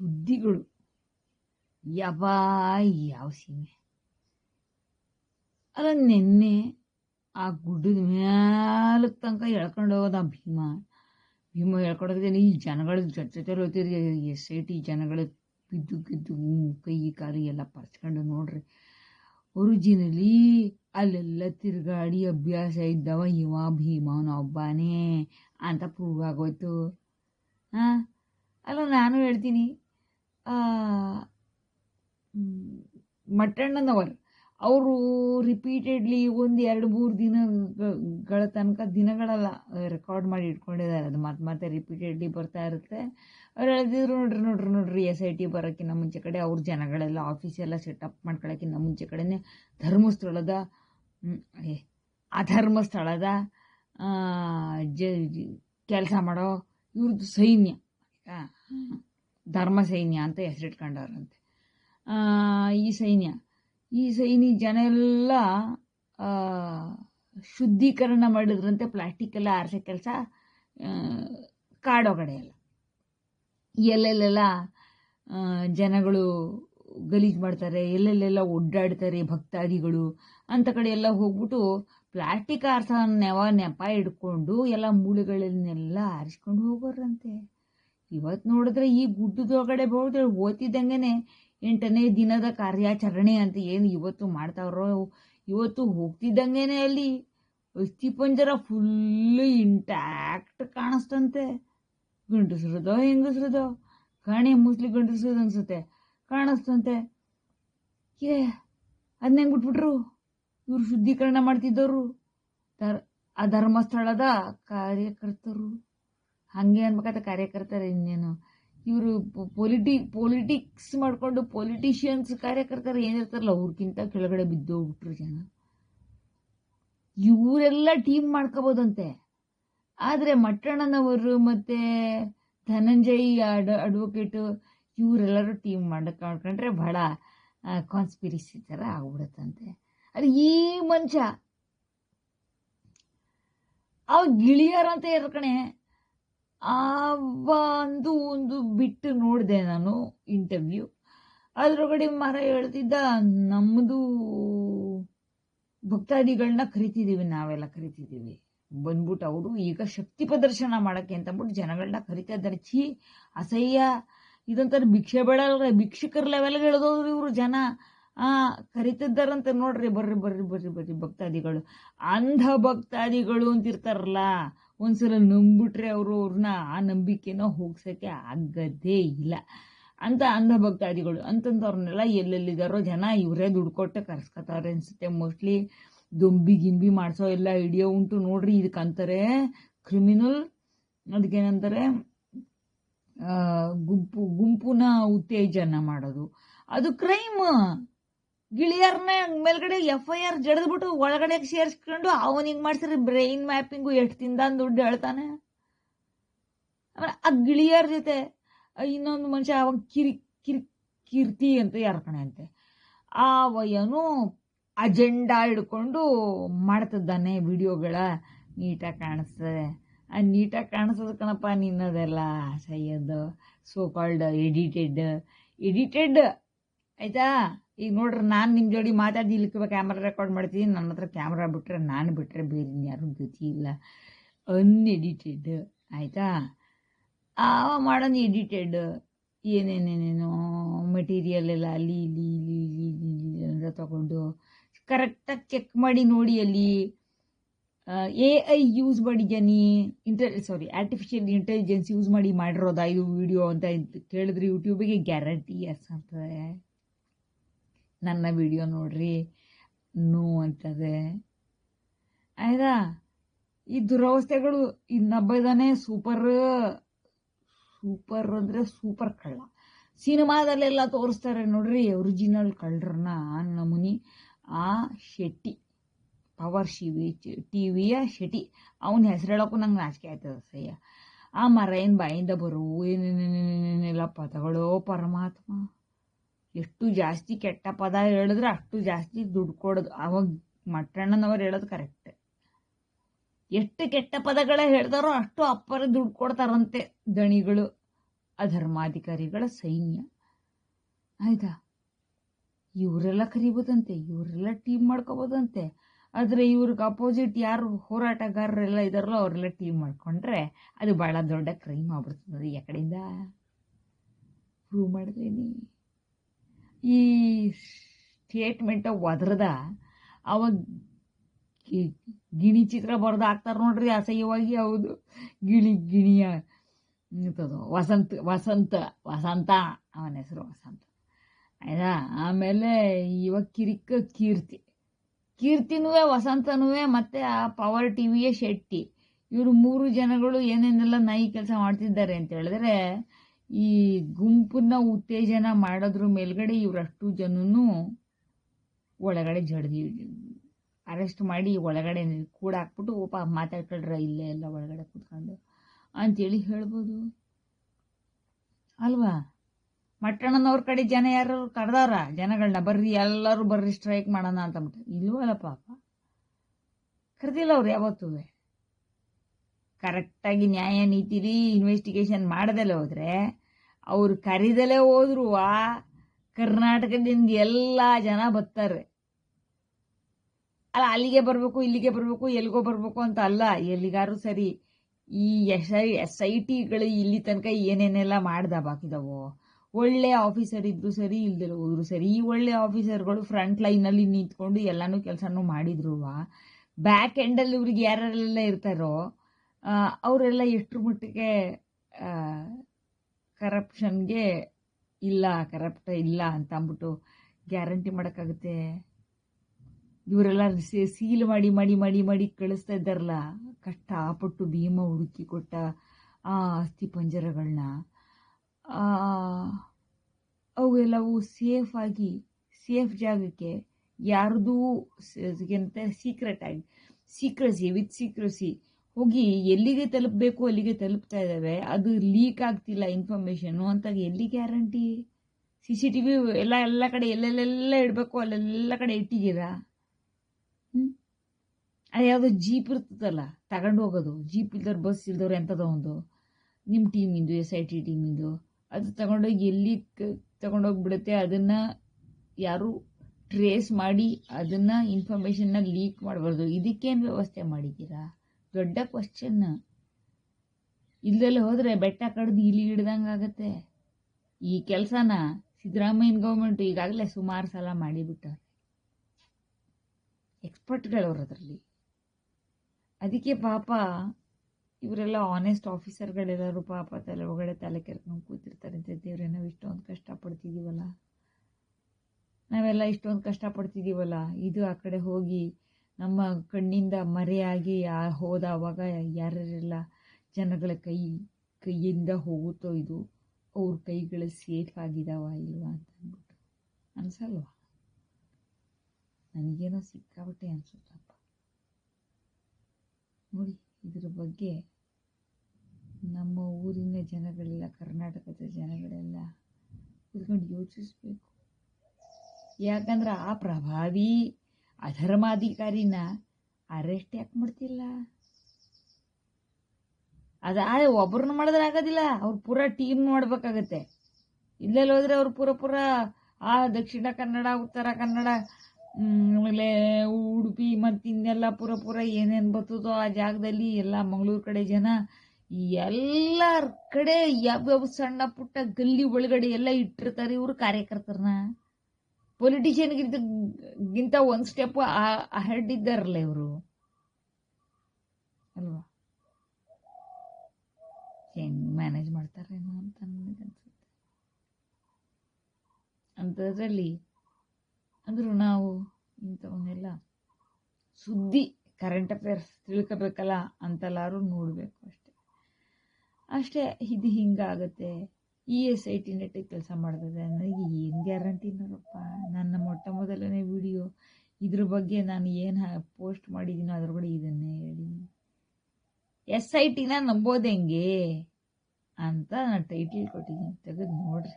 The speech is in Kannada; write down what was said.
ಸುದ್ದಿಗಳು ಯಬಾ ಯಾವ ಸೀಮೆ ಅಲ್ಲ ನಿನ್ನೆ ಆ ಗುಡ್ಡದ ಮ್ಯಾಲಕ್ಕೆ ತನಕ ಎಳ್ಕೊಂಡು ಹೋಗೋದ ಆ ಭೀಮ. ಭೀಮ ಹೇಳ್ಕೊಡೋದೇನೆ ಈ ಜನಗಳ ಜೊತೆ ಹೋಗ್ತೀರಿ ಎಸ್ ಐ ಟಿ ಜನಗಳ ಬಿದ್ದು ಗಿದ್ದು ಕೈ ಕಾಲು ಎಲ್ಲ ಪರ್ಚ್ಕೊಂಡು ನೋಡ್ರಿ. ಒರಿಜಿನಲಿ ಅಲ್ಲೆಲ್ಲ ತಿರುಗಾಡಿ ಅಭ್ಯಾಸ ಇದ್ದವ ಇವ ಭೀಮವನ ಒಬ್ಬನೇ ಅಂತ ಪ್ರೂವ್ ಆಗೋಯ್ತು. ಹಾಂ ಅಲ್ಲ ನಾನು ಹೇಳ್ತೀನಿ ಮಟ್ಟಣ್ಣನವರು ಅವರು ರಿಪೀಟೆಡ್ಲಿ ಒಂದು ಎರಡು ಮೂರು ದಿನಗಳ ತನಕ, ದಿನಗಳಲ್ಲ ರೆಕಾರ್ಡ್ ಮಾಡಿ ಇಟ್ಕೊಂಡಿದ್ದಾರೆ. ಅದು ಮತ್ತೆ ಮತ್ತೆ ರಿಪೀಟೆಡ್ಲಿ ಬರ್ತಾ ಇರುತ್ತೆ. ಅವ್ರು ಹೇಳಿದ್ರು ನೋಡ್ರಿ ನೋಡ್ರಿ ನೋಡ್ರಿ ಎಸ್ ಐ ಟಿ ಬರೋಕ್ಕಿಂತ ಮುಂಚೆ ಕಡೆ ಅವ್ರ ಜನಗಳೆಲ್ಲ ಆಫೀಸ್ ಎಲ್ಲ ಸೆಟಪ್ ಮಾಡ್ಕೊಳ್ಳೋಕ್ಕಿಂತ ಮುಂಚೆ ಕಡೆನೇ ಧರ್ಮಸ್ಥಳದ ಅಧರ್ಮಸ್ಥಳದ ಜ ಕೆಲಸ ಮಾಡೋ ಇವ್ರದ್ದು ಸೈನ್ಯ. ಧರ್ಮ ಸೈನ್ಯ ಅಂತ ಹೆಸರಿಟ್ಕೊಂಡವ್ರಂತೆ. ಈ ಸೈನ್ಯ, ಈ ಸೈನಿ ಜನ ಎಲ್ಲ ಶುದ್ಧೀಕರಣ ಮಾಡಿದ್ರಂತೆ ಪ್ಲಾಸ್ಟಿಕ್ ಎಲ್ಲ ಆರಿಸೋ ಕೆಲಸ ಕಾಡೊಗಡೆ ಎಲ್ಲ ಎಲ್ಲೆಲ್ಲೆಲ್ಲ ಜನಗಳು ಗಲೀಜು ಮಾಡ್ತಾರೆ, ಎಲ್ಲೆಲ್ಲೆಲ್ಲ ಒಡ್ಡಾಡ್ತಾರೆ ಭಕ್ತಾದಿಗಳು ಅಂತ ಕಡೆ ಎಲ್ಲ ಹೋಗ್ಬಿಟ್ಟು ಪ್ಲಾಸ್ಟಿಕ್ ಆರ್ಸೋ ನೆವ ನೆಪ ಇಟ್ಕೊಂಡು ಎಲ್ಲ ಮೂಳೆಗಳನ್ನೆಲ್ಲ ಆರಿಸ್ಕೊಂಡು ಹೋಗೋರಂತೆ. ಇವತ್ತು ನೋಡಿದ್ರೆ ಈ ಗುಡ್ಡದೊಳಗಡೆ ಹೋದ್ರೆ ಓದ್ತಿದ್ದಂಗೆನೆ ಎಂಟನೇ ದಿನದ ಕಾರ್ಯಾಚರಣೆ ಅಂತ ಏನು ಇವತ್ತು ಮಾಡ್ತಾವ್ರೋ, ಇವತ್ತು ಹೋಗ್ತಿದ್ದಂಗೆನೆ ಅಲ್ಲಿ ಅಸ್ಥಿಪಂಜರ ಫುಲ್ ಇಂಟ್ಯಾಕ್ಟ್ ಕಾಣಿಸ್ತಂತೆ. ಗಂಡಸ್ರದೋ, ಹೆಂಗಸ್ರದೋ, ಕಾಣೆ ಮುಸ್ಲಿ ಗಂಡಸ್ರದ್ದು ಅನ್ಸುತ್ತೆ. ಕಾಣಿಸ್ತಂತೆ. ಏ ಅದನ್ನ ಬಿಟ್ಬಿಟ್ರು? ಇವ್ರು ಶುದ್ಧೀಕರಣ ಮಾಡ್ತಿದ್ದವರು ಆ ಧರ್ಮಸ್ಥಳದ ಕಾರ್ಯಕರ್ತರು. ಹಾಗೆ ಅನ್ಬೇಕಾದ ಕಾರ್ಯಕರ್ತರ ಇನ್ನೇನು? ಇವರು ಪೊಲಿಟಿ, ಪೊಲಿಟಿಕ್ಸ್ ಮಾಡಿಕೊಂಡು ಪೊಲಿಟಿಷಿಯನ್ಸ್ ಕಾರ್ಯಕರ್ತರು ಏನಿರ್ತಾರಲ್ಲ ಅವ್ರಿಗಿಂತ ಕೆಳಗಡೆ ಬಿದ್ದೋಗ್ಬಿಟ್ರು ಜನ. ಇವರೆಲ್ಲ ಟೀಮ್ ಮಾಡ್ಕೋಬೋದಂತೆ. ಆದರೆ ಮಟ್ಟಣ್ಣನವರು ಮತ್ತೆ ಧನಂಜಯ್ ಅಡ್ ಅಡ್ವೊಕೇಟು ಇವರೆಲ್ಲರೂ ಟೀಮ್ ಮಾಡ್ಕೊಂಡ್ರೆ ಬಹಳ ಕಾನ್ಸ್ಪಿರಿಸಿ ಥರ ಆಗ್ಬಿಡುತ್ತಂತೆ. ಅದು ಈ ಮನುಷ್ಯ ಅಂತ ಇರ್ಕಣೆ ಒಂದು ಒಂದು ಬಿಟ್ಟು ನೋಡಿದೆ ನಾನು ಇಂಟರ್ವ್ಯೂ ಅದ್ರೊಳಗಡೆ ಮರ ಹೇಳ್ತಿದ್ದ ನಮ್ಮದು ಭಕ್ತಾದಿಗಳನ್ನ ಕರಿತಿದ್ದೀವಿ ನಾವೆಲ್ಲ ಕರಿತಿದ್ದೀವಿ ಬಂದ್ಬಿಟ್ಟು ಅವರು ಈಗ ಶಕ್ತಿ ಪ್ರದರ್ಶನ ಮಾಡಕ್ಕೆ ಅಂತ ಜನಗಳನ್ನ ಕರಿತಾ ಇದ್ದಾರೆ. ಛೀ, ಅಸಹ್ಯ. ಇದಂತಾರೆ ಭಿಕ್ಷೆ ಬೇಡಲ್ಲ ಭಿಕ್ಷಕರ ಲೆವೆಲ್ಗೆ ಇಳಿದೋದ್ರು ಇವರು ಜನ. ಕರಿತಿದ್ದಾರಂತೆ ನೋಡ್ರಿ ಬರ್ರಿ ಬರ್ರಿ ಬರ್ರಿ ಬರ್ರಿ ಭಕ್ತಾದಿಗಳು. ಅಂಧ ಭಕ್ತಾದಿಗಳು ಅಂತಿರ್ತಾರಲ್ಲ. ಒಂದ್ಸಲ ನಂಬಿಟ್ರೆ ಅವರು ಅವ್ರನ್ನ ಆ ನಂಬಿಕೆನ ಹೋಗ್ಸೋಕ್ಕೆ ಆಗದೇ ಇಲ್ಲ. ಅಂತ ಅಂಧ ಭಕ್ತಾದಿಗಳು ಅಂತಂದವ್ರನ್ನೆಲ್ಲ ಎಲ್ಲೆಲ್ಲಿದ್ದಾರೋ ಜನ ಇವರೇ ದುಡ್ಡು ಕೊಟ್ಟು ಕರ್ಸ್ಕೊತಾರೆ ಅನ್ಸುತ್ತೆ. ಮೋಸ್ಟ್ಲಿ ದೊಂಬಿ ಗಿಂಬಿ ಮಾಡಿಸೋ ಎಲ್ಲ ಐಡಿಯಾ ಉಂಟು ನೋಡ್ರಿ ಇದಕ್ಕಂತಾರೆ ಕ್ರಿಮಿನಲ್ ಅದಕ್ಕೇನಂತಾರೆ ಗುಂಪು, ಗುಂಪುನ ಉತ್ತೇಜನ ಮಾಡೋದು. ಅದು ಕ್ರೈಮ್ ಗಿಳಿಯರ್ನ ಮೇಲ್ಗಡೆ ಎಫ್ ಐ ಆರ್ ಜಡ್ದ್ಬಿಟ್ಟು ಒಳಗಡೆ ಸೇರಿಸ್ಕೊಂಡು ಅವನಿಗೆ ಮಾಡ್ಸಿದ್ರೆ ಬ್ರೈನ್ ಮ್ಯಾಪಿಂಗು ಎಷ್ಟು ತಿಂದಾನ್ ದುಡ್ಡು ಹೇಳ್ತಾನೆ. ಆಮೇಲೆ ಆ ಗಿಳಿಯರ್ ಜೊತೆ ಇನ್ನೊಂದು ಮನುಷ್ಯ ಅವಾಗ ಕಿರಿ ಕಿರಿ, ಕೀರ್ತಿ ಅಂತ ಯಾರ್ಕಣೆ ಅಂತೆ ಆ ವಯನು ಅಜೆಂಡಾ ಹಿಡ್ಕೊಂಡು ಮಾಡ್ತಿದ್ದಾನೆ ವಿಡಿಯೋಗಳ ನೀಟಾಗಿ ಕಾಣಿಸ್ತದೆ. ಆ ನೀಟಾಗಿ ಕಾಣಿಸೋದು ಕಣಪ್ಪ ನಿನ್ನದೆಲ್ಲ Syed so called edited edited ಆಯ್ತಾ? ಈಗ ನೋಡ್ರಿ ನಾನು ನಿಮ್ಮ ಜೋಡಿ ಮಾತಾಡಿ ಇಲ್ಲಿ ಕ್ಯಾಮ್ರಾ ರೆಕಾರ್ಡ್ ಮಾಡ್ತೀನಿ. ನನ್ನ ಹತ್ರ ಕ್ಯಾಮ್ರಾ ಬಿಟ್ಟರೆ ನಾನು ಬಿಟ್ಟರೆ ಬೇರೆ ಯಾರು ಗತಿ ಇಲ್ಲ. ಅನ್ಎಡಿಟೆಡ್ ಆಯಿತಾ? ಆವ ಮಾಡೋದು ಎಡಿಟೆಡ್ ಏನೇನೇನೇನೋ ಮೆಟೀರಿಯಲ್ ಎಲ್ಲ ಅಲ್ಲಿ, ಇಲ್ಲಿ ಇಲ್ಲಿ ಇಲ್ಲಿ ಇಲ್ಲಿ ತಗೊಂಡು ಕರೆಕ್ಟಾಗಿ ಚೆಕ್ ಮಾಡಿ ನೋಡಿ ಅಲ್ಲಿ. ಎ ಐ ಯೂಸ್ ಮಾಡಿದ್ಯಾನಿ ಇಂಟೆ ಸಾರಿ ಆರ್ಟಿಫಿಷಿಯಲ್ ಇಂಟೆಲಿಜೆನ್ಸ್ ಯೂಸ್ ಮಾಡಿ ಮಾಡಿರೋದಾ ಇದು ವಿಡಿಯೋ ಅಂತ ಕೇಳಿದ್ರೆ ಯೂಟ್ಯೂಬಿಗೆ ಗ್ಯಾರಂಟಿ ಎಸ್ ಅಂತದೆ ನನ್ನ ವಿಡಿಯೋ ನೋಡ್ರಿ, ನೋ ಅಂತದೆ. ಆಯ್ತಾ? ಈ ದುರವಸ್ಥೆಗಳು ಇನ್ನೊಬ್ಬದಾನೆ ಸೂಪರ್ ಸೂಪರ್ ಅಂದರೆ ಸೂಪರ್ ಕಳ್ಳ. ಸಿನಿಮಾದಲ್ಲೆಲ್ಲ ತೋರಿಸ್ತಾರೆ ನೋಡ್ರಿ ಒರಿಜಿನಲ್ ಕಳ್ಳರನ್ನ ನಮೂನಿ, ಆ ಶೆಟ್ಟಿ ಪವರ್ ಶಿವಿ ಟಿ ವಿಯ ಶೆಟ್ಟಿ. ಅವನ ಹೆಸರು ಹೇಳೋಕ್ಕೂ ನಂಗೆ ನಾಚಿಕೆ ಆಯ್ತದ ಸಯ್ಯ. ಆ ಮರ ಏನು ಬಾಯಿಂದ ಬರೋ ಏನೇನೇನೇನೇನೆಲ್ಲ ಪದಗಳೋ ಪರಮಾತ್ಮ. ಎಷ್ಟು ಜಾಸ್ತಿ ಕೆಟ್ಟ ಪದ ಹೇಳಿದ್ರೆ ಅಷ್ಟು ಜಾಸ್ತಿ ದುಡ್ಡು ಕೊಡೋದು. ಅವಾಗ ಮಟ್ಟಣ್ಣನವ್ರು ಹೇಳೋದು ಕರೆಕ್ಟ್ ಎಷ್ಟು ಕೆಟ್ಟ ಪದಗಳೇ ಹೇಳ್ದಾರೋ ಅಷ್ಟು ಅಪ್ಪರ ದುಡ್ಡು ಕೊಡ್ತಾರಂತೆ ದಣಿಗಳು, ಅಧರ್ಮಾಧಿಕಾರಿಗಳ ಸೈನ್ಯ. ಆಯ್ತಾ? ಇವರೆಲ್ಲ ಕರಿಬೋದಂತೆ, ಇವರೆಲ್ಲ ಟೀಮ್ ಮಾಡ್ಕೋಬೋದಂತೆ. ಆದರೆ ಇವ್ರಿಗೆ ಅಪೋಸಿಟ್ ಯಾರು ಹೋರಾಟಗಾರರೆಲ್ಲ ಇದಾರಲ್ಲ ಅವರೆಲ್ಲ ಟೀಮ್ ಮಾಡ್ಕೊಂಡ್ರೆ ಅದು ಭಾಳ ದೊಡ್ಡ ಕ್ರೈಮ್ ಆಗ್ಬಿಡ್ತದೆ ಯಾಕಡೆಯಿಂದ ಪ್ರೂವ್ ಮಾಡಿದ್ರೇನಿ ಈ ಸ್ಟೇಟ್ಮೆಂಟ್ ಒದ್ರದ ಅವಾಗ ಗಿಣಿ ಚಿತ್ರ ಬರೆದು ಹಾಕ್ತಾರೆ ನೋಡ್ರಿ ಅಸಹ್ಯವಾಗಿ, ಹೌದು. ಗಿಣಿ ಗಿಣಿಯ ವಸಂತ ವಸಂತ ವಸಂತ ಅವನ ಹೆಸರು ವಸಂತ. ಆಯ್ತಾ? ಆಮೇಲೆ ಇವಾಗ ಕಿರಿಕ, ಕೀರ್ತಿ. ಕೀರ್ತಿನೂ ವಸಂತನೂ ಮತ್ತೆ ಆ ಪವರ್ ಟಿವಿಯ ಶೆಟ್ಟಿ. ಇವರು ಮೂರು ಜನಗಳು ಏನೇನೆಲ್ಲ ನಾಯಿ ಕೆಲಸ ಮಾಡ್ತಿದ್ದಾರೆ ಅಂತ ಹೇಳಿದ್ರೆ ಈ ಗುಂಪನ್ನ ಉತ್ತೇಜನ ಮಾಡೋದ್ರ ಮೇಲ್ಗಡೆ ಇವರಷ್ಟು ಜನನು ಒಳಗಡೆ ಜಡ್ದಿ ಅರೆಸ್ಟ್ ಮಾಡಿ ಒಳಗಡೆ ಕೂಡ ಹಾಕ್ಬಿಟ್ಟು, ಓಪ, ಮಾತಾಡ್ಕೊಳ್ರ, ಇಲ್ಲೇ ಎಲ್ಲ ಒಳಗಡೆ ಕೂತ್ಕೊಂಡು. ಅಂತೇಳಿ ಹೇಳ್ಬೋದು. ಅಲ್ವಾ? ಮಟ್ಟಣ್ಣನವ್ರ ಕಡೆ ಜನ ಯಾರು ಕರ್ದಾರ? ಜನಗಳನ್ನ ಬರ್ರಿ, ಎಲ್ಲರೂ ಬರ್ರಿ ಸ್ಟ್ರೈಕ್ ಮಾಡೋಣ ಅಂತಂದ್ಬಿಟ್ಟು ಇಲ್ವಲ್ಲ ಪಾಪ. ಕರೆದಿಲ್ಲ ಅವ್ರು ಯಾವತ್ತೂ. ಕರೆಕ್ಟಾಗಿ ನ್ಯಾಯ ನೀತಿಲಿ ಇನ್ವೆಸ್ಟಿಗೇಷನ್ ಮಾಡದಲ್ಲೇ ಹೋದ್ರೆ ಅವ್ರು ಕರಿದಲೇ ಹೋದ್ರು ಕರ್ನಾಟಕದಿಂದ ಎಲ್ಲ ಜನ ಬರ್ತಾರೆ. ಅಲ್ಲ, ಅಲ್ಲಿಗೆ ಬರಬೇಕು, ಇಲ್ಲಿಗೆ ಬರಬೇಕು ಎಲ್ಲಿಗೋ ಬರಬೇಕು ಅಂತ ಅಲ್ಲ ಎಲ್ಲಿಗಾರು ಸರಿ ಈ ಎಸ್ ಐ ಎಸ್ ಐ ಟಿಗಳು ಇಲ್ಲಿ ತನಕ ಏನೇನೆಲ್ಲ ಮಾಡ್ದ ಬಾಕಿದವೋ, ಒಳ್ಳೆ ಆಫೀಸರ್ ಇದ್ರು ಸರಿ, ಇಲ್ದಿರ ಹೋದ್ರು ಸರಿ, ಈ ಒಳ್ಳೆ ಆಫೀಸರ್ಗಳು ಫ್ರಂಟ್ ಲೈನಲ್ಲಿ ನಿಂತ್ಕೊಂಡು ಎಲ್ಲನೂ ಕೆಲಸನೂ ಮಾಡಿದ್ರು ಬ್ಯಾಕ್ ಎಂಡಲ್ಲಿ ಇವ್ರಿಗೆ ಯಾರೆಲ್ಲ ಇರ್ತಾರೋ ಅವರೆಲ್ಲ ಎಷ್ಟರ ಮಟ್ಟಿಗೆ ಕರಪ್ಷನ್ಗೆ ಇಲ್ಲ ಕರಪ್ಟ್ ಇಲ್ಲ ಅಂತ ಅಂದ್ಬಿಟ್ಟು ಗ್ಯಾರಂಟಿ ಮಾಡೋಕ್ಕಾಗುತ್ತೆ? ಇವರೆಲ್ಲ ಸೀಲ್ ಮಾಡಿ ಮಾಡಿ ಮಾಡಿ ಮಾಡಿ ಕಳಿಸ್ತಾ ಇದ್ದಾರಲ್ಲ, ಕಷ್ಟಪಟ್ಟು ಭೀಮ ಹುಡುಕಿ ಕೊಟ್ಟ ಆ ಅಸ್ಥಿ ಪಂಜರಗಳನ್ನ ಅವೆಲ್ಲವೂ ಸೇಫ್ ಆಗಿ ಸೇಫ್ ಜಾಗಕ್ಕೆ ಯಾರ್ದೂ ಸೀಕ್ರೆಟ್ ಆಗಿ ಸೀಕ್ರಸಿ ವಿತ್ ಸೀಕ್ರಸಿ ಹೋಗಿ ಎಲ್ಲಿಗೆ ತಲುಪಬೇಕು, ಅಲ್ಲಿಗೆ ತಲುಪ್ತಾ ಇದ್ದಾವೆ, ಅದು ಲೀಕ್ ಆಗ್ತಿಲ್ಲ ಇನ್ಫಾರ್ಮೇಷನು ಅಂತ ಎಲ್ಲಿ guarantee C C T V ಎಲ್ಲ ಎಲ್ಲ ಕಡೆ ಎಲ್ಲೆಲ್ಲೆಲ್ಲ ಇಡಬೇಕು, ಅಲ್ಲೆಲ್ಲ ಕಡೆ ಇಟ್ಟಿದ್ದೀರಾ? ಹ್ಞೂ ಅದು ಯಾವುದೋ ಜೀಪ್ ಇರ್ತದಲ್ಲ ತಗೊಂಡು ಹೋಗೋದು. ಜೀಪ್ ಇಲ್ದವ್ರು ಬಸ್ ಇಲ್ದವ್ರು ಎಂಥದೋ ಒಂದು. ನಿಮ್ಮ ಟೀಮಿಂದು ಎಸ್ ಐ ಟಿ ಟೀಮಿಂದು ಅದು ತಗೊಂಡೋಗಿ ಎಲ್ಲಿ ತಗೊಂಡೋಗ್ಬಿಡುತ್ತೆ, ಅದನ್ನು ಯಾರು ಟ್ರೇಸ್ ಮಾಡಿ, ಅದನ್ನು ಇನ್ಫಾರ್ಮೇಷನ್ನ ಲೀಕ್ ಮಾಡಬಾರ್ದು. ಇದಕ್ಕೇನು ವ್ಯವಸ್ಥೆ ಮಾಡಿದ್ದೀರಾ? ದೊಡ್ಡ ಕ್ವಶನ್ ಇಲ್ದೆಲ್ಲ ಹೋದರೆ ಬೆಟ್ಟ ಕಡ್ದು ಇಲ್ಲಿ ಹಿಡ್ದಂಗೆ ಆಗುತ್ತೆ. ಈ ಕೆಲಸನ ಸಿದ್ದರಾಮಯ್ಯನ ಗೌರ್ಮೆಂಟ್ ಈಗಾಗಲೇ ಸುಮಾರು ಸಲ ಮಾಡಿಬಿಟ್ಟವ್ರೆ. ಎಕ್ಸ್ಪರ್ಟ್ಗಳವ್ರು ಅದರಲ್ಲಿ. ಅದಕ್ಕೆ ಪಾಪ ಇವರೆಲ್ಲ ಆನೆಸ್ಟ್ ಆಫೀಸರ್ಗಳೆಲ್ಲರೂ ಪಾಪ ತಲೆ ಒಳಗಡೆ ತಲೆ ಕೆರ್ಕೊಂಡು ಕೂತಿರ್ತಾರೆ ಅಂತ ದೇವ್ರೆ, ನಾವು ಇಷ್ಟೊಂದು ಕಷ್ಟಪಡ್ತಿದ್ದೀವಲ್ಲ ನಾವೆಲ್ಲ ಇಷ್ಟೊಂದು ಕಷ್ಟಪಡ್ತಿದ್ದೀವಲ್ಲ ಇದು ಆ ಕಡೆ ಹೋಗಿ ನಮ್ಮ ಕಣ್ಣಿಂದ ಮರೆಯಾಗಿ ಆ ಹೋದಾವಾಗ ಯಾರ್ಯಾರೆಲ್ಲ ಜನಗಳ ಕೈ, ಕೈಯಿಂದ ಹೋಗುತ್ತೋ ಇದು, ಅವ್ರ ಕೈಗಳು ಸೇಫ್ ಆಗಿದಾವ ಇಲ್ವಾ ಅಂತ ಅಂದ್ಬಿಟ್ಟು. ಅನ್ಸಲ್ವಾ? ನನಗೇನೋ ಸಿಕ್ಕಾಬಟ್ಟೆ ಅನ್ಸುತ್ತಪ್ಪ. ನೋಡಿ, ಇದ್ರ ಬಗ್ಗೆ ನಮ್ಮ ಊರಿನ ಜನಗಳೆಲ್ಲ, ಕರ್ನಾಟಕದ ಜನಗಳೆಲ್ಲ ಕುತ್ಕೊಂಡು ಯೋಚಿಸ್ಬೇಕು. ಯಾಕಂದ್ರೆ ಆ ಪ್ರಭಾವಿ ಅಧರ್ಮಾಧಿಕಾರಿನ ಅರೆಸ್ಟ್ ಯಾಕೆ ಮಾಡ್ತಿಲ್ಲ? ಅದಾದ್ರೆ ಒಬ್ಬರನ್ನ ಮಾಡಿದ್ರೆ ಆಗೋದಿಲ್ಲ, ಅವ್ರು ಪೂರ ಟೀಮ್ ಮಾಡ್ಬೇಕಾಗತ್ತೆ ಇಲ್ಲೆಲ್ಲ ಹೋದ್ರೆ ಅವ್ರು ಪೂರ ಪೂರ, ಆ ದಕ್ಷಿಣ ಕನ್ನಡ, ಉತ್ತರ ಕನ್ನಡ ಆಮೇಲೆ ಉಡುಪಿ ಮತ್ತು ಇನ್ನೆಲ್ಲ ಪೂರ ಪೂರ ಏನೇನು ಬರ್ತದೋ ಆ ಜಾಗದಲ್ಲಿ ಎಲ್ಲ ಮಂಗಳೂರು ಕಡೆ ಜನ ಎಲ್ಲರ ಕಡೆ ಯಾವ್ಯಾವ ಸಣ್ಣ ಪುಟ್ಟ ಗಲ್ಲಿ ಒಳಗಡೆ ಎಲ್ಲ ಇಟ್ಟಿರ್ತಾರೆ ಇವರು ಕಾರ್ಯಕರ್ತರನ್ನ ಪೊಲಿಟಿಷಿಯನ್ಗಿಂತ ಗಿಂತ ಒಂದು ಸ್ಟೆಪ್ ಅಹೆಡ್ ಇದ್ದಾರಲ್ಲ ಇವರು. ಅಲ್ವಾ? ಹೆಂಗ್ ಮ್ಯಾನೇಜ್ ಮಾಡ್ತಾರೇನೋ ಅಂತ ನನಗನ್ಸುತ್ತೆ. ಅಂಥದ್ರಲ್ಲಿ ಅಂದರೂ ನಾವು ಇಂಥವನ್ನೆಲ್ಲ ಸುದ್ದಿ ಕರೆಂಟ್ ಅಫೇರ್ಸ್ ತಿಳ್ಕೊಬೇಕಲ್ಲ ಅಂತೆಲ್ಲಾರು ನೋಡಬೇಕು ಅಷ್ಟೇ. ಅಷ್ಟೇ, ಇದು ಹಿಂಗಾಗತ್ತೆ. ಇ ಎಸ್ ಐ ಟಿ ನೆಟ್ಟಿಗೆ ಕೆಲಸ ಮಾಡ್ತದೆ ನನಗೆ ಏನು ಗ್ಯಾರಂಟಿ ನೋಡಪ್ಪ. ನನ್ನ ಮೊಟ್ಟ ಮೊದಲನೇ ವಿಡಿಯೋ ಇದ್ರ ಬಗ್ಗೆ ನಾನು ಏನು ಪೋಸ್ಟ್ ಮಾಡಿದ್ದೀನೋ ಅದ್ರ ಕೂಡ ಇದನ್ನೇ ಹೇಳಿ. ಎಸ್ ಐ ಟಿನ ನಂಬೋದು ಹೆಂಗೆ ಅಂತ ನಾನು ಟೈಟಲ್ ಕೊಟ್ಟಿದ್ದೀನಿ. ತೆಗೆದು ನೋಡ್ರಿ.